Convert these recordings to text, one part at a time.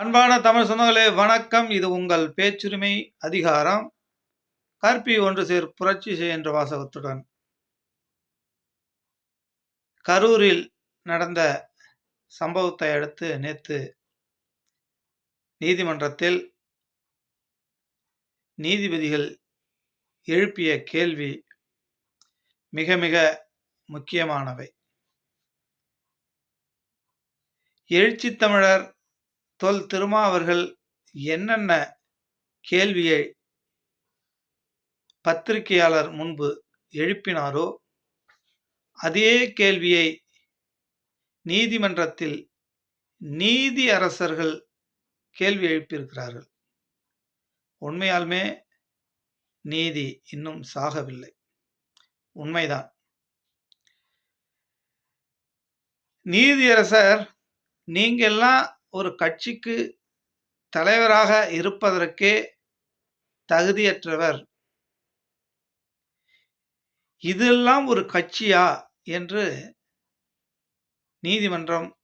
அன்பான தமிழ் சொந்தங்களே வணக்கம். இது உங்கள் பேச்சுரிமை அதிகாரம். கற்பி ஒன்று சேர் புரட்சி செய் என்ற வாசகத்துடன் கரூரில் நடந்த சம்பவத்தை அடுத்து நேற்று நீதிமன்றத்தில் நீதிபதிகள் எழுப்பிய கேள்வி மிக மிக முக்கியமானவை. எழுச்சி தமிழர் தொல் திருமா அவர்கள் என்னென்ன கேள்வியை பத்திரிகையாளர் முன்பு எழுப்பினாரோ அதே கேள்வியை நீதிமன்றத்தில் நீதி அரசர்கள் கேள்வி எழுப்பியிருக்கிறார்கள். உண்மையாலுமே நீதி இன்னும் சாகவில்லை. உண்மைதான். நீதியரசர் நீங்கெல்லாம் ஒரு கட்சிக்கு தலைவராக இருப்பதற்கே தகுதியற்றவர். இதெல்லாம் ஒரு கட்சியா? என்று நீதிமன்றம்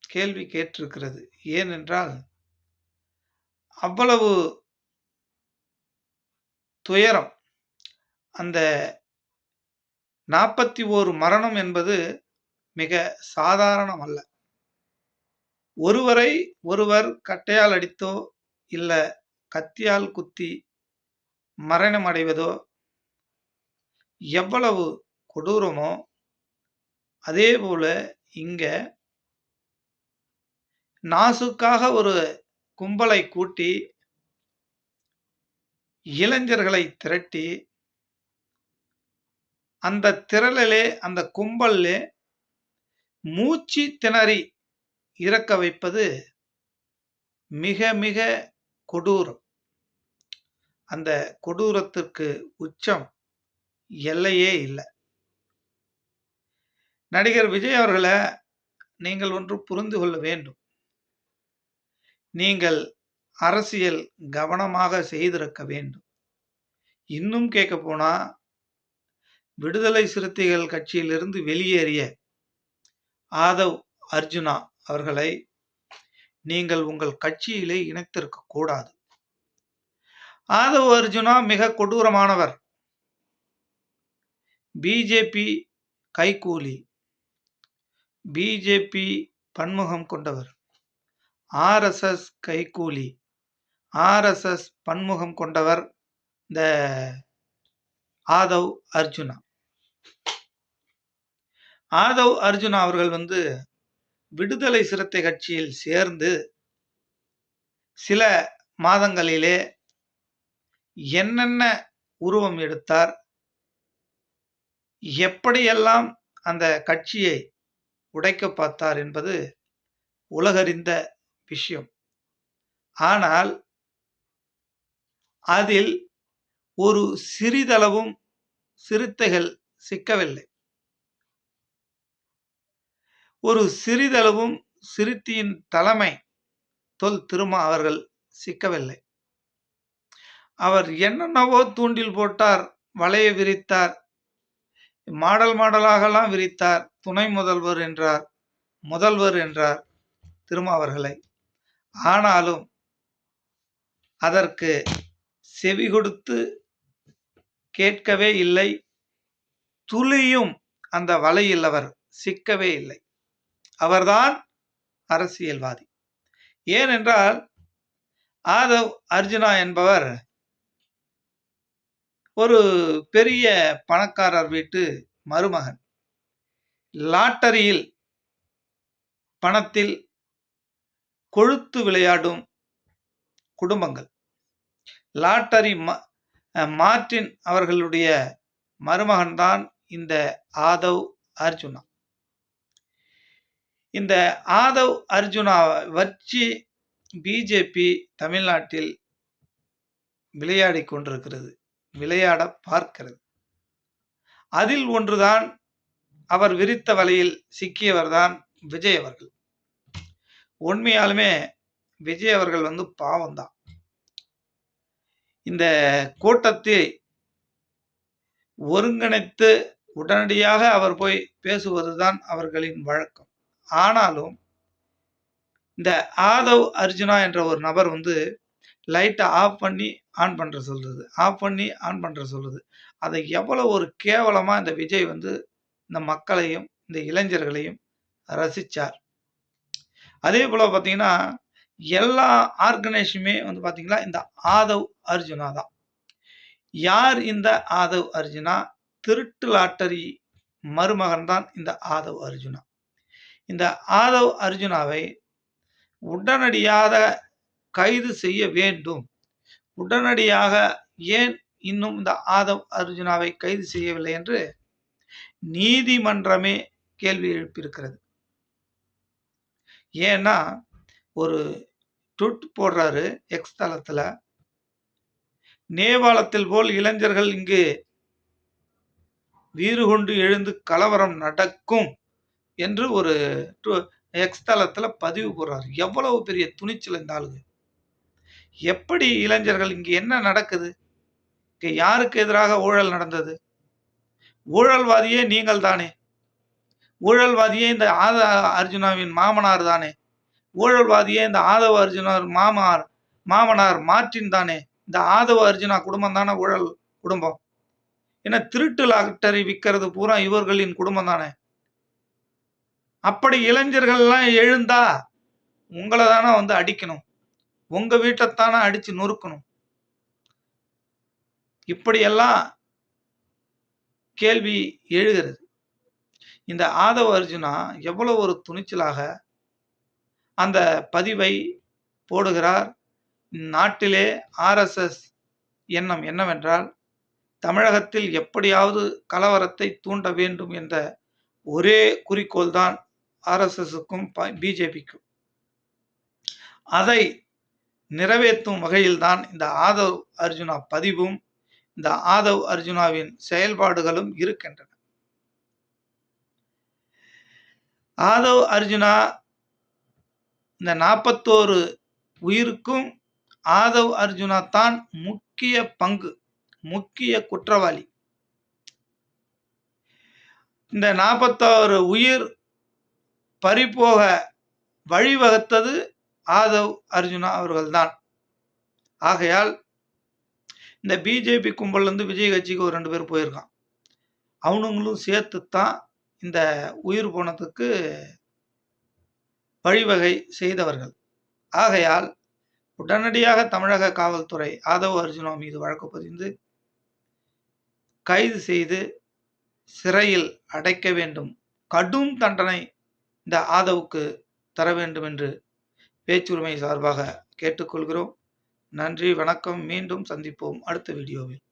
கேள்வி கேட்டிருக்கிறது. ஏனென்றால் அவ்வளவு துயரம் அந்த நாற்பத்தி ஓரு மரணம் என்பது மிக சாதாரணம் அல்ல. ஒருவரை ஒருவர் கட்டையால் அடித்தோ இல்லை கத்தியால் குத்தி மரணம் அடைவதோ எவ்வளவு கொடூரமோ அதே போல இங்க நாசுக்காக ஒரு கும்பலை கூட்டி இளைஞர்களை திரட்டி அந்த திரளிலே அந்த கும்பல்லே மூச்சு திணறி இறக்க வைப்பது மிக மிக கொடூரம். அந்த கொடூரத்திற்கு உச்சம் எல்லையே இல்லை. நடிகர் விஜய் அவர்களை நீங்கள் ஒன்று புரிந்து கொள்ள வேண்டும். நீங்கள் அரசியல் கவனமாக செய்திருக்க வேண்டும். இன்னும் கேட்க போனா விடுதலை சிறுத்தைகள் கட்சியிலிருந்து வெளியேறிய ஆதவ் அர்ஜுனா அவர்களை நீங்கள் உங்கள் கட்சியிலே இணைத்திருக்க கூடாது. ஆதவ் அர்ஜுனா மிக கொடூரமானவர். பிஜேபி கைகூலி. பிஜேபி பன்முகம் கொண்டவர். ஆர்எஸ்எஸ் கைகூலி. ஆர்எஸ்எஸ் பன்முகம் கொண்டவர் இந்த ஆதவ் அர்ஜுனா. ஆதவ் அர்ஜுனா அவர்கள் வந்து விடுதலை சிறுத்தை கட்சியில் சேர்ந்து சில மாதங்களிலே என்னென்ன உருவம் எடுத்தார் எப்படியெல்லாம் அந்த கட்சியை உடைக்க பார்த்தார் என்பது உலகறிந்த விஷயம். ஆனால் அதில் ஒரு சிறிதளவும் சிறுத்தைகள் சிக்கவில்லை. ஒரு சிறிதளவும் சிறுத்தியின் தலைமை தொல் திருமா அவர்கள் சிக்கவில்லை. அவர் என்னென்னவோ தூண்டில் போட்டார் வலையை விரித்தார் மாடல் மாடலாகலாம் விரித்தார் துணை முதல்வர் என்றார் முதல்வர் என்றார் திருமாவர்களை ஆனாலும் அதற்கு செவி கொடுத்து கேட்கவே இல்லை துளியும் அந்த வலையில் அவர் சிக்கவே இல்லை. அவர்தான் அரசியல்வாதி. ஏனென்றால் ஆதவ் அர்ஜுனா என்பவர் ஒரு பெரிய பணக்காரர் வீட்டு மருமகன். லாட்டரியில் பணத்தில் கொழுத்து விளையாடும் குடும்பங்கள். லாட்டரி மார்டின் அவர்களுடைய மருமகன்தான் இந்த ஆதவ் அர்ஜுனா. இந்த ஆதவ் அர்ஜுனா வச்சு பிஜேபி தமிழ்நாட்டில் விளையாடி கொண்டிருக்கிறது. விளையாட பார்க்கிறது. அதில் ஒன்றுதான் அவர் விரித்த வலையில் சிக்கியவர்தான் விஜய் அவர்கள். உண்மையாலுமே விஜய் அவர்கள் வந்து பாவம்தான். இந்த கூட்டத்தை ஒருங்கிணைத்து உடனடியாக அவர் போய் பேசுவதுதான் அவர்களின் வழக்கம். ஆனாலும் இந்த ஆதவ் அர்ஜுனா என்ற ஒரு நபர் வந்து லைட்டை ஆஃப் பண்ணி ஆன் பண்ணுற சொல்லுது ஆஃப் பண்ணி ஆன் பண்ணுற சொல்லுது அதை எவ்வளோ ஒரு கேவலமாக இந்த விஜய் வந்து இந்த மக்களையும் இந்த இளைஞர்களையும் ரசித்தார் அதே போல் பார்த்தீங்கன்னா எல்லா ஆர்கனைஸுமே வந்து பார்த்தீங்கன்னா இந்த ஆதவ் அர்ஜுனா தான். யார் இந்த ஆதவ் அர்ஜுனா? திருட்டு லாட்டரி மருமகன் தான் இந்த ஆதவ் அர்ஜுனா. இந்த ஆதவ் அர்ஜுனாவை உடனடியாக கைது செய்ய வேண்டும். உடனடியாக ஏன் இன்னும் இந்த ஆதவ் அர்ஜுனாவை கைது செய்யவில்லை என்று நீதிமன்றமே கேள்வி எழுப்பியிருக்கிறது. ஏன்னா ஒரு ட்விட் போடுறாரு எக்ஸ் தளத்தில். நேபாளத்தில் போல் இளைஞர்கள் இங்கு வீறு கொண்டு எழுந்து கலவரம் நடக்கும். என்று ஒரு எக்ஸ் தளத்தில் பதிவு போடுறாரு. எவ்வளவு பெரிய துணிச்சல் இந்த ஆளுங்க எப்படி இளைஞர்கள் இங்கே என்ன நடக்குது? இங்கே யாருக்கு எதிராக ஊழல் நடந்தது? ஊழல்வாதியே நீங்கள் தானே. ஊழல்வாதியே இந்த ஆத அர்ஜுனாவின் மாமனார் தானே. ஊழல்வாதியே இந்த ஆதவ அர்ஜுனார் மாமனார் மாமனார் மாற்றின் தானே. இந்த ஆதவ அர்ஜுனா குடும்பம் தானே ஊழல் குடும்பம். ஏன்னா திருட்டு லாக்டரி விற்கிறது பூரா இவர்களின் குடும்பம் தானே. அப்படி இளைஞர்கள்லாம் எழுந்தா உங்களை தானே வந்து அடிக்கணும். உங்க வீட்டைத்தானே அடிச்சு நொறுக்கணும். இப்படியெல்லாம் கேள்வி எழுகிறது. இந்த ஆதவ அர்ஜுனா எவ்வளவு ஒரு துணிச்சலாக அந்த பதிவை போடுகிறார். நாட்டிலே ஆர்எஸ்எஸ் எண்ணம் என்னவென்றால் தமிழகத்தில் எப்படியாவது கலவரத்தை தூண்ட வேண்டும் என்ற ஒரே குறிக்கோள்தான் ஆர்எஸ்எஸுக்கும் பிஜேபிக்கும். அதை நிறைவேற்றும் வகையில்தான் இந்த ஆதவ் அர்ஜுனா பதிவும் இந்த ஆதவ் அர்ஜுனாவின் செயல்பாடுகளும் இருக்கின்றன. ஆதவ் அர்ஜுனா இந்த நாற்பத்தோரு உயிருக்கும் ஆதவ் அர்ஜுனா தான் முக்கிய பங்கு முக்கிய குற்றவாளி. இந்த நாற்பத்தாறு உயிர் பறிபோக வழிவகுத்தது ஆதவ் அர்ஜுனா அவர்கள்தான். ஆகையால் இந்த பிஜேபி கும்பல்லேருந்து விஜய் கட்சிக்கு ஒரு ரெண்டு பேர் போயிருக்கான். அவனுங்களும் சேர்த்து தான் இந்த உயிர் போனதுக்கு வழிவகை செய்தவர்கள். ஆகையால் உடனடியாக தமிழக காவல்துறை ஆதவ் அர்ஜுனா மீது வழக்கு பதிந்து கைது செய்து சிறையில் அடைக்க வேண்டும். கடும் தண்டனை இந்த ஆதவுக்கு தர வேண்டும் என்று பேச்சுரிமை சார்பாக கேட்டுக்கொள்கிறோம். நன்றி வணக்கம். மீண்டும் சந்திப்போம் அடுத்த வீடியோவில்.